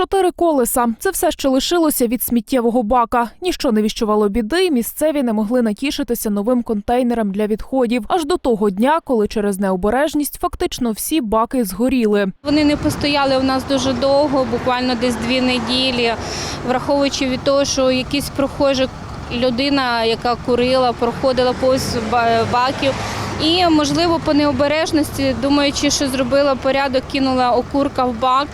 Чотири колеса це все, що лишилося від сміттєвого бака. Ніщо не віщувало біди. Місцеві не могли натішитися новим контейнером для відходів аж до того дня, коли через необережність фактично всі баки згоріли. Вони не постояли у нас дуже довго, буквально десь дві неділі, враховуючи від того, що якийсь прохожий людина, яка курила, проходила повз баків. І, можливо, по необережності, думаючи, що зробила порядок, кинула окурка в бак,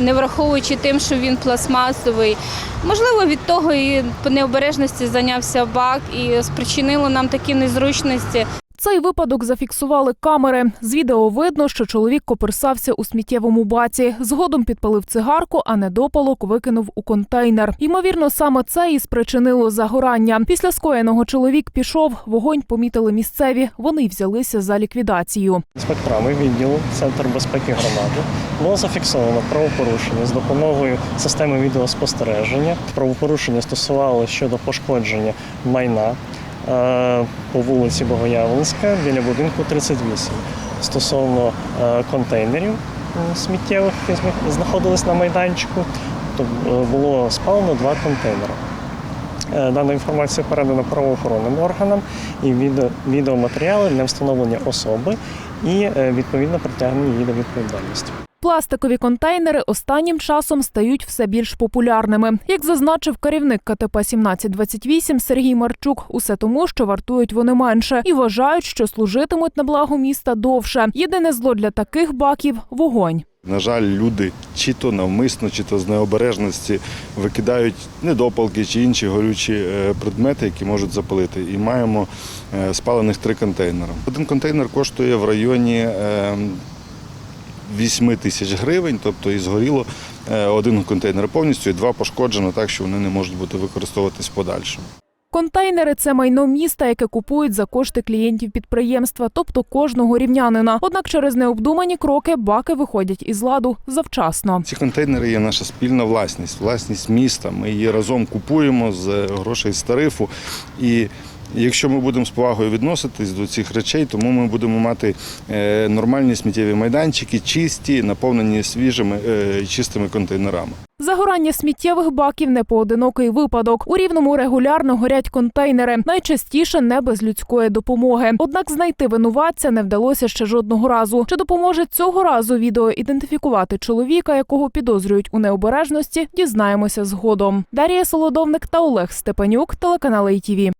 не враховуючи тим, що він пластмасовий. Можливо, від того і по необережності зайнявся бак і спричинило нам такі незручності. Цей випадок зафіксували камери. З відео видно, що чоловік коперсався у сміттєвому баці. Згодом підпалив цигарку, а недопалок викинув у контейнер. Ймовірно, саме це і спричинило загорання. Після скоєного чоловік пішов. Вогонь помітили місцеві. Вони взялися за ліквідацію. Інспекторами відділу Центр безпеки громади було зафіксовано правопорушення з допомогою системи відеоспостереження. Правопорушення стосувалося щодо пошкодження майна по вулиці Богоявленська біля будинку 38 стосовно е, контейнерів е, сміттєвих, які знаходились на майданчику. То е, було спалено два контейнери. Е, Дана інформація передана правоохоронним органам і відеоматеріали для встановлення особи і е, відповідно притягнення її до відповідальності. Пластикові контейнери останнім часом стають все більш популярними. Як зазначив керівник КТП 1728 Сергій Марчук, усе тому, що вартують вони менше і вважають, що служитимуть на благо міста довше. Єдине зло для таких баків вогонь. На жаль, люди чи то навмисно, чи то з необережності викидають недопалки чи інші горючі е, предмети, які можуть запалити. І маємо е, спалених три контейнери. Один контейнер коштує в районі е, 8 тисяч гривень, тобто і згоріло е, один контейнер повністю, і два пошкоджено так, що вони не можуть бути використовуватись подальшому. Контейнери це майно міста, яке купують за кошти клієнтів підприємства, тобто кожного рівнянина. Однак через необдумані кроки баки виходять із ладу завчасно. Ці контейнери є наша спільна власність, власність міста. Ми її разом купуємо з грошей з тарифу. І якщо ми будемо з повагою відноситись до цих речей, тому ми будемо мати е, нормальні сміттєві майданчики, чисті, наповнені свіжими е, чистими контейнерами. Загорання сміттєвих баків не поодинокий випадок. У рівному регулярно горять контейнери, найчастіше не без людської допомоги. Однак знайти винуватця не вдалося ще жодного разу. Чи допоможе цього разу відео ідентифікувати чоловіка, якого підозрюють у необережності, дізнаємося згодом. Дар'я Солодовник та Олег Степанюк, телеканал ITV.